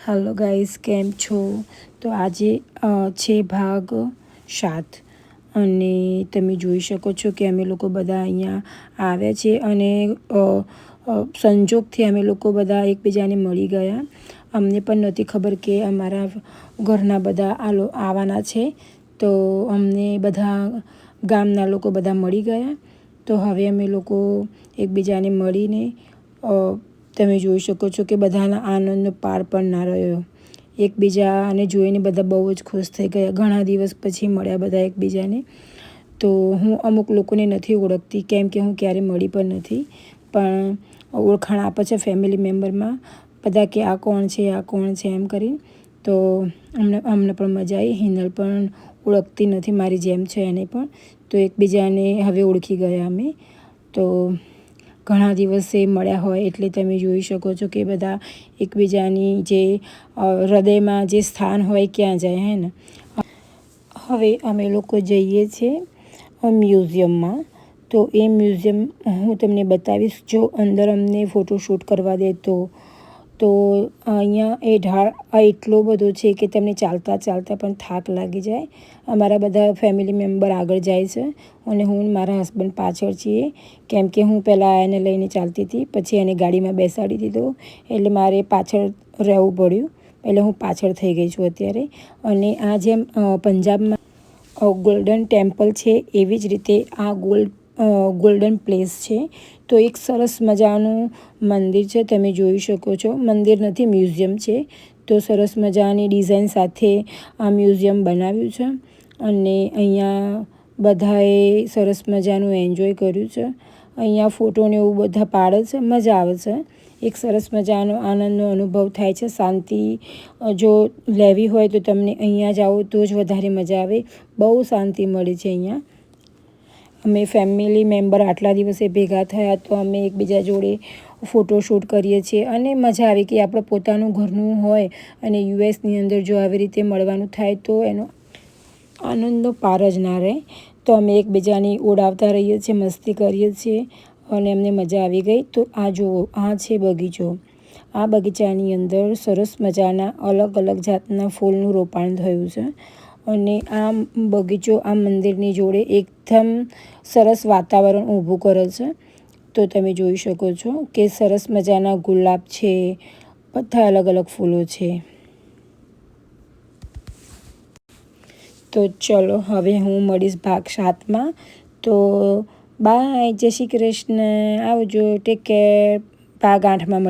Hello guys કેમ છો? તો આજે છે ભાગ સાત. અને તમે જોઈ શકો છો કે અમે લોકો બધા અહીંયા આવ્યા છે અને સંજોગથી અમે લોકો બધા એકબીજાને મળી ગયા. અમને પણ નહોતી ખબર કે અમારા ઘરના બધા આવવાના છે. તો અમને બધા ગામના લોકો બધા મળી ગયા. તો હવે અમે લોકો એકબીજાને મળીને તમે જોઈ શકો છો કે બધાના આનંદનો પાર પણ ના રહ્યો. એકબીજાને જોઈને બધા બહુ જ ખુશ થઈ ગયા. ઘણા દિવસ પછી મળ્યા બધા એકબીજાને. તો હું અમુક લોકોને નથી ઓળખતી, કેમ કે હું ક્યારે મળી પણ નથી. પણ ઓળખાણ આપે છે ફેમિલી મેમ્બરમાં બધા કે આ કોણ છે, આ કોણ છે એમ કરી તો અમને અમને પણ મજા આવી. હિનલ પણ ઓળખતી નથી, મારી જેમ છે એને પણ. તો એકબીજાને હવે ઓળખી ગયા અમે. તો ઘણા દિવસે મળ્યા હોય એટલે તમે જોઈ શકો છો કે બધા એકબીજાની જે હૃદયમાં જે સ્થાન હોય ક્યાં જાય, હે ને? હવે અમે લોકો જઈએ છીએ મ્યુઝિયમમાં. તો એ મ્યુઝિયમ હું તમને બતાવીશ. જો અંદર અમને ફોટોશૂટ કરવા દે તો તો અહીંયા એ ઢાળ એટલો બધો છે કે તમને ચાલતા ચાલતા પણ થાક લાગી જાય. અમારા બધા ફેમિલી મેમ્બર આગળ જાય છે અને હું મારા હસબન્ડ પાછળ છીએ. કેમ કે હું પહેલાં એને લઈને ચાલતી હતી, પછી એને ગાડીમાં બેસાડી દીધો. એટલે મારે પાછળ રહેવું પડ્યું. એટલે હું પાછળ થઈ ગઈ છું અત્યારે. અને આ જેમ પંજાબમાં ગોલ્ડન ટેમ્પલ છે એવી જ રીતે આ ગોલ્ડ ગોલ્ડન પ્લેસ છે. તો એક સરસ મજાનું મંદિર છે, તમે જોઈ શકો છો. મંદિર નથી, મ્યુઝિયમ છે. તો સરસ મજાની ડિઝાઇન સાથે આ મ્યુઝિયમ બનાવ્યું છે અને અહીંયા બધાએ સરસ મજાનું એન્જોય કર્યું છે. અહીંયા ફોટોને એવું બધા પાડે છે, મજા આવે છે. એક સરસ મજાનો આનંદનો અનુભવ થાય છે, શાંતિ જો લેવી હોય તો તમને અહીંયા જાઓ તો જ વધારે મજા આવે. બહુ શાંતિ મળે છે અહીંયા. અમે ફેમિલી મેમ્બર આટલા દિવસે ભેગા થયા તો અમે એકબીજા જોડે ફોટોશૂટ કરીએ છીએ અને મજા આવે કે આપણે પોતાનું ઘરનું હોય અને યુએસની અંદર જો આવી રીતે મળવાનું થાય તો એનો આનંદનો પાર જ ના રહે. તો અમે એકબીજાની ઓડાવતા રહીએ છીએ, મસ્તી કરીએ છીએ અને અમને મજા આવી ગઈ. તો આ જુઓ આ છે બગીચો. આ બગીચાની અંદર સરસ મજાના અલગ અલગ જાતના ફૂલનું રોપાણ થયું છે. અને આ બગીચો આ મંદિરની જોડે એકદમ સરસ વાતાવરણ ઊભું કરે છે. તો તમે જોઈ શકો છો કે સરસ મજાના ગુલાબ છે, બધા અલગ અલગ ફૂલો છે. તો ચલો હવે હું મળીશ ભાગ સાતમાં. તો બાય, જય શ્રી કૃષ્ણ. આવજો ટેક કેર ભાગ આઠમાં મળીએ